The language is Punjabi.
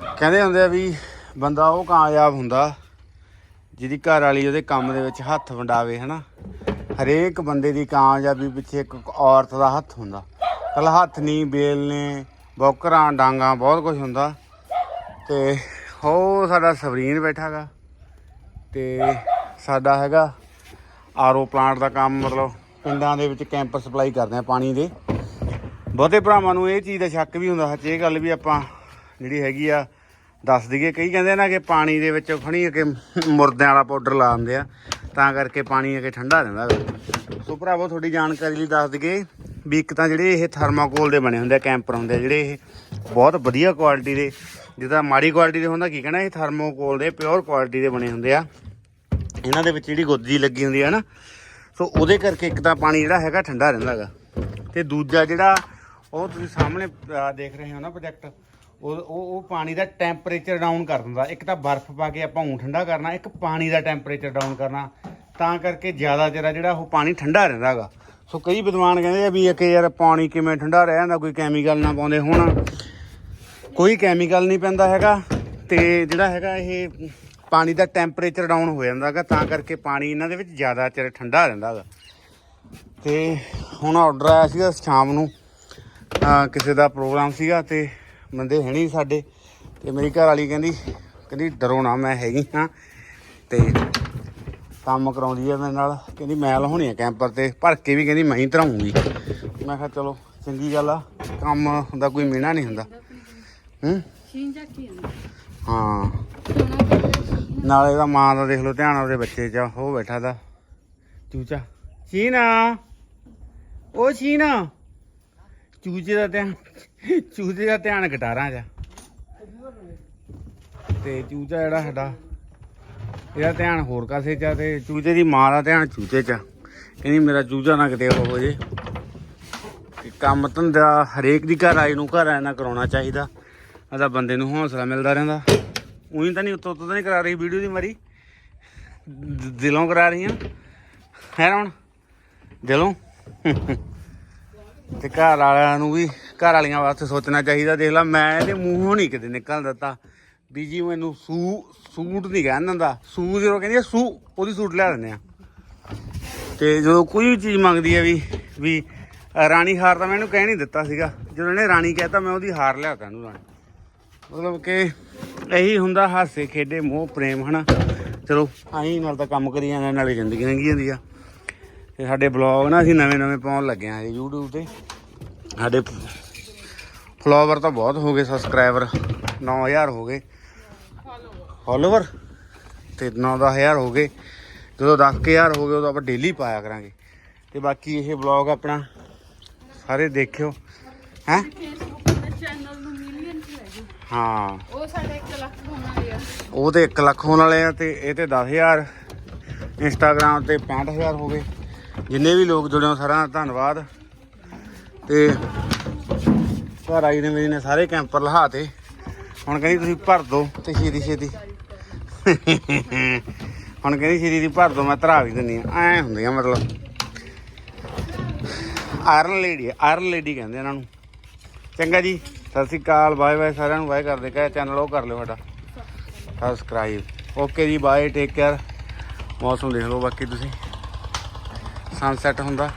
ਕਹਿੰਦੇ ਹੁੰਦੇ ਆ ਵੀ ਬੰਦਾ ਉਹ ਕਾਮਯਾਬ ਹੁੰਦਾ ਜਿਹਦੀ ਘਰ ਵਾਲੀ ਉਹਦੇ ਕੰਮ ਦੇ ਵਿੱਚ ਹੱਥ ਵੰਡਾਵੇ, ਹਨਾ? ਹਰੇਕ ਬੰਦੇ ਦੀ ਕਾਮਯਾਬੀ ਪਿੱਛੇ ਇੱਕ ਔਰਤ ਦਾ ਹੱਥ ਹੁੰਦਾ। ਕੱਲ ਹੱਥ ਨਹੀਂ ਬੇਲ ਨੇ ਬੌਕਰਾਂ, ਡਾਂਗਾ, ਬਹੁਤ ਕੁਝ ਹੁੰਦਾ। ਤੇ ਉਹ ਸਾਡਾ ਸਵਰੀਨ ਬੈਠਾਗਾ ਤੇ ਸਾਡਾ ਹੈਗਾ ਆਰਓ ਪਲਾਂਟ ਦਾ ਕੰਮ, ਮਤਲਬ ਪਿੰਡਾਂ ਦੇ ਵਿੱਚ ਕੈਂਪ ਸਪਲਾਈ ਕਰਦੇ ਆ ਪਾਣੀ ਦੇ। ਬਹੁਤੇ ਭਰਾਵਾਂ ਨੂੰ ਇਹ ਚੀਜ਼ ਦਾ ਸ਼ੱਕ ਵੀ ਹੁੰਦਾ, ਸੱਚ ਇਹ ਗੱਲ ਵੀ ਆਪਾਂ ਜਿਹੜੀ ਹੈਗੀ ਆ, ਦੱਸ ਦਈਏ, ਕਈ ਕਹਿੰਦੇ ਨਾ ਕਿ ਪਾਣੀ ਦੇ ਵਿੱਚ ਖਣੀ ਕਿ ਮੁਰਦਿਆਂ ਵਾਲਾ ਪਾਊਡਰ ਲਾ ਦਿੰਦੇ ਆ, ਤਾਂ ਕਰਕੇ ਪਾਣੀ ਅਗੇ ਠੰਡਾ ਰਹਿੰਦਾ ਗਾ। ਸੋ ਭਰਾਵੋ, ਤੁਹਾਡੀ ਜਾਣਕਾਰੀ ਲਈ ਦੱਸ ਦਈਏ ਵੀ ਇੱਕ ਤਾਂ ਜਿਹੜੇ ਇਹ ਥਰਮਾਕੋਲ ਦੇ ਬਣੇ ਹੁੰਦੇ ਆ ਕੈਂਪਰ ਹੁੰਦੇ ਆ, ਜਿਹੜੇ ਇਹ ਬਹੁਤ ਵਧੀਆ ਕੁਆਲਿਟੀ ਦੇ, ਜਿੱਦਾਂ ਮਾੜੀ ਕੁਆਲਿਟੀ ਦੇ ਹੁੰਦਾ, ਕੀ ਕਹਿਣਾ, ਇਹ ਥਰਮੋਕੋਲ ਦੇ ਪਿਓਰ ਕੁਆਲਿਟੀ ਦੇ ਬਣੇ ਹੁੰਦੇ ਆ ਇਹਨਾਂ ਦੇ ਵਿੱਚ ਜਿਹੜੀ ਗੋਦੀ ਲੱਗੀ ਹੁੰਦੀ ਹੈ ਨਾ, ਸੋ ਉਹਦੇ ਕਰਕੇ ਇੱਕ ਤਾਂ ਪਾਣੀ ਜਿਹੜਾ ਹੈਗਾ ਠੰਡਾ ਰਹਿੰਦਾ ਹੈਗਾ ਤੇ ਦੂਜਾ ਜਿਹੜਾ ਉਹ ਤੁਸੀਂ ਸਾਹਮਣੇ ਦੇਖ ਰਹੇ ਹੋ ਨਾ ਪ੍ਰੋਜੈਕਟ ਉਹ ਉਹ ਉਹ ਪਾਣੀ ਦਾ ਟੈਂਪਰੇਚਰ ਡਾਊਨ ਕਰ ਦਿੰਦਾ। ਇੱਕ ਤਾਂ ਬਰਫ਼ ਪਾ ਕੇ ਆਪਾਂ ਊਂ ਠੰਡਾ ਕਰਨਾ, ਇੱਕ ਪਾਣੀ ਦਾ ਟੈਂਪਰੇਚਰ ਡਾਊਨ ਕਰਨਾ। ਤਾਂ ਕਰਕੇ ਜ਼ਿਆਦਾ ਚਿਰ ਆ ਜਿਹੜਾ ਉਹ ਪਾਣੀ ਠੰਡਾ ਰਹਿੰਦਾ ਹੈਗਾ ਸੋ ਕਈ ਵਿਦਵਾਨ ਕਹਿੰਦੇ ਆ ਵੀ ਇੱਕ ਯਾਰ ਪਾਣੀ ਕਿਵੇਂ ਠੰਡਾ ਰਹਿ ਜਾਂਦਾ, ਕੋਈ ਕੈਮੀਕਲ ਨਾ ਪਾਉਂਦੇ ਹੋਣਾ। ਕੋਈ ਕੈਮੀਕਲ ਨਹੀਂ ਪੈਂਦਾ ਹੈਗਾ ਤੇ ਜਿਹੜਾ ਹੈਗਾ ਇਹ ਪਾਣੀ ਦਾ ਟੈਂਪਰੇਚਰ ਡਾਊਨ ਹੋ ਜਾਂਦਾ ਹੈਗਾ ਤਾਂ ਕਰਕੇ ਪਾਣੀ ਇਹਨਾਂ ਦੇ ਵਿੱਚ ਜ਼ਿਆਦਾ ਚਿਰ ਠੰਡਾ ਰਹਿੰਦਾ ਹੈਗਾ ਤੇ ਹੁਣ ਆਰਡਰ ਆਇਆ ਸੀਗਾ ਸ਼ਾਮ ਨੂੰ ਕਿਸੇ ਦਾ ਪ੍ਰੋਗਰਾਮ ਸੀਗਾ ਤੇ ਬੰਦੇ ਹੈ ਨਹੀਂ ਸਾਡੇ। ਤੇ ਮੇਰੀ ਘਰ ਵਾਲੀ ਕਹਿੰਦੀ ਕਹਿੰਦੀ ਡਰੋ ਨਾ ਮੈਂ ਹੈਗੀ ਹਾਂ। ਤੇ ਕੰਮ ਕਰਾਉਂਦੀ ਹੈ ਮੇਰੇ ਨਾਲ। ਕਹਿੰਦੀ ਮੈਂ ਲਾਉਣੀ ਆ ਕੈਂਪਰ ਤੇ। ਭਰ ਕੇ ਵੀ ਕਹਿੰਦੀ ਮੈਂ ਹੀ ਧਰਾਉਂਗੀ। ਮੈਂ ਕਿਹਾ ਚਲੋ ਚੰਗੀ ਗੱਲ ਆ। ਕੰਮ ਦਾ ਕੋਈ ਮੀਣਾ ਨਹੀਂ ਹੁੰਦਾ। ਹੂੰ? ਹਾਂ। ਸੋਨਾ ਨਾਲੇ ਇਹਦਾ ਮਾਂ ਦਾ ਦੇਖ ਲਓ ਧਿਆਨ ਉਹਦੇ ਬੱਚੇ 'ਚ ਆ, ਉਹ ਬੈਠਾ ਦਾ। ਚੂਚਾ। ਚੀਨਾ ਉਹ ਚੀਨਾ ਚੂਚੇ ਦਾ ਧਿਆਨ, ਚੂਚੇ ਦਾ ਧਿਆਨ ਗਟਾਰਾਂ 'ਚ ਆ। ਤੇ ਚੂਚਾ ਜਿਹੜਾ ਸਾਡਾ, ਇਹਦਾ ਧਿਆਨ ਹੋਰ ਕਾਸੇ 'ਚ ਆ ਤੇ ਚੂਚੇ ਦੀ ਮਾਂ ਦਾ ਧਿਆਨ ਚੂਚੇ 'ਚ ਆ। ਕਹਿੰਦੀ ਮੇਰਾ ਚੂਚਾ ਨਾ ਕਿਤੇ ਹੋ ਜੇ। ਕਿ ਕੰਮ ਧੰਦਾ ਹਰੇਕ ਦੀ ਘਰ ਆਈ ਨੂੰ ਘਰ ਆਇਆ ਨਾ ਕਰਾਉਣਾ ਚਾਹੀਦਾ। ਇਹਦਾ ਬੰਦੇ ਨੂੰ ਹੌਸਲਾ ਮਿਲਦਾ ਰਹਿੰਦਾ। ਉਹੀ ਤਾਂ ਨਹੀਂ ਉੱਤੋਂ ਉੱਤੋਂ ਤਾਂ ਨਹੀਂ ਕਰਾ ਰਹੀ ਵੀਡੀਓ ਦੀ ਮਾਰੀ। ਦਿਲੋਂ ਕਰਾ ਰਹੀ ਆ ਹੈ ਹੁਣ ਦਿਲੋਂ। ਤੇ ਘਰ ਵਾਲਿਆਂ ਨੂੰ ਵੀ, ਘਰ ਵਾਲੀਆਂ ਵਾਸਤੇ ਸੋਚਣਾ ਚਾਹੀਦਾ। ਦੇਖ ਲਾ, ਮੈਂ ਇਹਦੇ ਮੂੰਹੋਂ ਨਹੀਂ ਕਿਤੇ ਨਿਕਲ ਦਿੱਤਾ। ਵੀ ਜੀ ਮੈਨੂੰ ਸੂ, ਸੂਟ ਨਹੀਂ ਕਹਿਣ ਦਿੰਦਾ। ਸੂ ਜਦੋਂ ਕਹਿੰਦੀ ਆ, ਸੂ, ਉਹਦੀ ਸੂਟ ਲਿਆ ਦਿੰਦੇ ਆ। ਤੇ ਜਦੋਂ ਕੋਈ ਵੀ ਚੀਜ਼ ਮੰਗਦੀ ਹੈ ਵੀ ਵੀ ਰਾਣੀ ਹਾਰ ਤਾਂ ਮੈਨੂੰ ਕਹਿ ਨਹੀਂ ਦਿੱਤਾ ਸੀਗਾ। ਜਦੋਂ ਇਹਨੇ ਰਾਣੀ ਕਹਿਤਾ, ਮੈਂ ਉਹਦੀ ਹਾਰ ਲਿਆ ਤਾ ਇਹਨੂੰ ਰਾਣੀ। ਮਤਲਬ ਕਿ ਇਹੀ ਹੁੰਦਾ ਹਾਸੇ ਖੇਡੇ ਮੋਹ ਪ੍ਰੇਮ, ਹਨਾ? ਚਲੋ ਆਹੀਂ ਨਾਲ ਤਾਂ ਕੰਮ ਕਰੀ ਜਾਂਦਾ ਨਾਲੇ ਜ਼ਿੰਦਗੀ ਲੰਘੀ ਜਾਂਦੀ ਆ। ਤੇ ਸਾਡੇ ਬਲੌਗ ਨਾ ਅਸੀਂ ਨਵੇਂ ਨਵੇਂ ਪਾਉਣ ਲੱਗੇ ਆ YouTube ਤੇ। ਸਾਡੇ ਫਲੋਵਰ ਤਾਂ ਬਹੁਤ ਹੋ ਗਏ ਸਬਸਕ੍ਰਾਈਬਰ 9000 ਹੋ ਗਏ। ਫਾਲੋਵਰ ਤੇ 9-10000 ਹੋ ਗਏ। ਜਦੋਂ 10000 ਹੋ ਗਏ ਉਦੋਂ ਆਪਾਂ ਡੇਲੀ ਪਾਇਆ ਕਰਾਂਗੇ। ਤੇ ਬਾਕੀ ਇਹ ਬਲੌਗ ਆਪਣਾ ਸਾਰੇ ਦੇਖਿਓ। ਹੈ? ਹਾਂ। ਉਹ ਸਾਡੇ 1 ਲੱਖ ਹੋਣ ਵਾਲੇ ਆ। ਉਹ ਤੇ 1 ਲੱਖ ਹੋਣ ਵਾਲੇ ਆ ਤੇ ਇਹ ਤੇ 10000 ਇੰਸਟਾਗ੍ਰam ਤੇ 65000 ਹੋ ਗਏ। ਜਿੰਨੇ ਵੀ ਲੋਕ ਜੁੜੇ ਹੋ ਸਾਰਿਆਂ ਦਾ ਧੰਨਵਾਦ। ਤੇ ਘਰ ਆਈ ਨੇ ਮੇਰੀ ਨੇ ਸਾਰੇ ਕੈਂਪਰ ਲਹਾਤੇ ਹੁਣ ਕਹਿੰਦੀ ਤੁਸੀਂ ਭਰ ਦੋ ਤੇ ਛੇਤੀ ਛੇਤੀ। ਹੁਣ ਕਹਿੰਦੀ ਛੇਤੀ ਦੀ ਭਰ ਦੋ, ਮੈਂ ਧਰਾ ਵੀ ਦਿੰਨੀ ਆ। ਐ ਹੁੰਦੀਆਂ ਮਤਲਬ। ਆਇਰਨ ਲੇਡੀ ਆਇਰਨ ਲੇਡੀ ਕਹਿੰਦੇ ਇਹਨਾਂ ਨੂੰ। ਚੰਗਾ ਜੀ, ਸਤਿ ਸ਼੍ਰੀ ਅਕਾਲ, ਬਾਏ ਬਾਏ, ਸਾਰਿਆਂ ਨੂੰ ਬਾਏ ਕਰਦੇ ਕਹੇ, ਚੈਨਲ ਉਹ ਕਰ ਲਿਓ ਸਾਡਾ। ਸਬਸਕ੍ਰਾਈਬ ਓਕੇ ਜੀ, ਬਾਏ ਟੇਕ ਕੇਅਰ ਮੌਸਮ ਦੇਖ ਲਓ ਬਾਕੀ ਤੁਸੀਂ। ਸਨਸੈਟ ਹੁੰਦਾ।